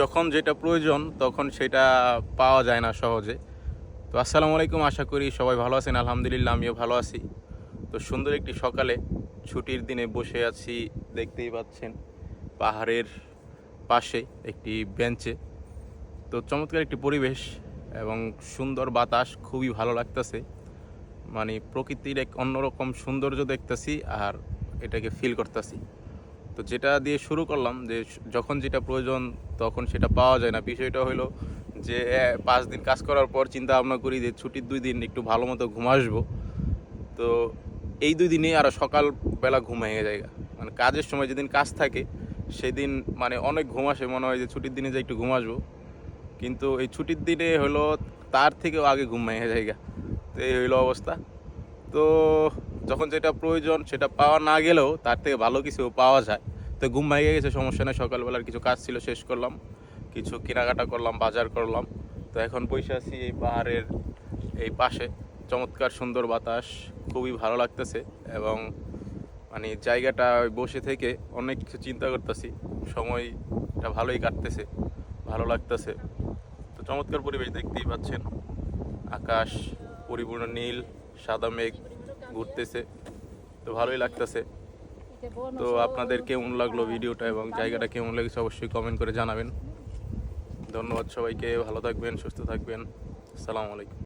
যখন যেটা প্রয়োজন, তখন সেটা পাওয়া যায় না সহজে। তো আসসালামু আলাইকুম, আশা করি সবাই ভালো আছেন। আলহামদুলিল্লাহ, আমিও ভালো আছি। তো সুন্দর একটি সকালে ছুটির দিনে বসে আছি, দেখতেই পাচ্ছেন পাহাড়ের পাশে একটি বেঞ্চে। তো চমৎকার একটি পরিবেশ এবং সুন্দর বাতাস, খুবই ভালো লাগতেছে। মানে প্রকৃতির এক অন্যরকম সৌন্দর্য দেখতেছি আর এটাকে ফিল করতেছি। তো যেটা দিয়ে শুরু করলাম যে যখন যেটা প্রয়োজন তখন সেটা পাওয়া যায় না। বিষয়টা হলো যে পাঁচ দিন কাজ করার পর চিন্তা ভাবনা করি যে ছুটির দুই দিন একটু ভালো মতো ঘুম আসব। তো এই দুই দিনে আরও সকালবেলা ঘুম ভেঙে যায়। মানে কাজের সময় যেদিন কাজ থাকে, সেদিন মানে অনেক ঘুম আসে। মনে হয় যে ছুটির দিনে যে একটু ঘুম আসব। কিন্তু এই ছুটির দিনে হলো তার থেকেও আগে ঘুম ভেঙে যায় তো এই হইল অবস্থা। তো যখন যেটা প্রয়োজন সেটা পাওয়া না গেলেও তার থেকে ভালো কিছু পাওয়া যায়। তো ঘুম ভেঙে গেছে, সমস্যা নেই। সকালবেলার কিছু কাজ ছিল, শেষ করলাম। কিছু কেনাকাটা করলাম, বাজার করলাম। তো এখন বসে আছি এই পাহাড়ের এই পাশে। চমৎকার সুন্দর বাতাস, খুবই ভালো লাগতেছে এবং মানে জায়গাটা বসে থেকে অনেক কিছু চিন্তা করতেছি। সময়টা ভালোই কাটতেছে, ভালো লাগতেছে। তো চমৎকার পরিবেশ দেখতেই পাচ্ছেন। আকাশ পরিপূর্ণ নীল, সাদা মেঘ। ঘুরতেছে। তো ভালোই লাগতেছে। তো আপনাদের কেমন লাগল ভিডিওটা এবং জায়গাটা কেমন লেগেছে অবশ্যই কমেন্ট করে জানাবেন। ধন্যবাদ সবাইকে, ভালো থাকবেন, সুস্থ থাকবেন। আসসালামু আলাইকুম।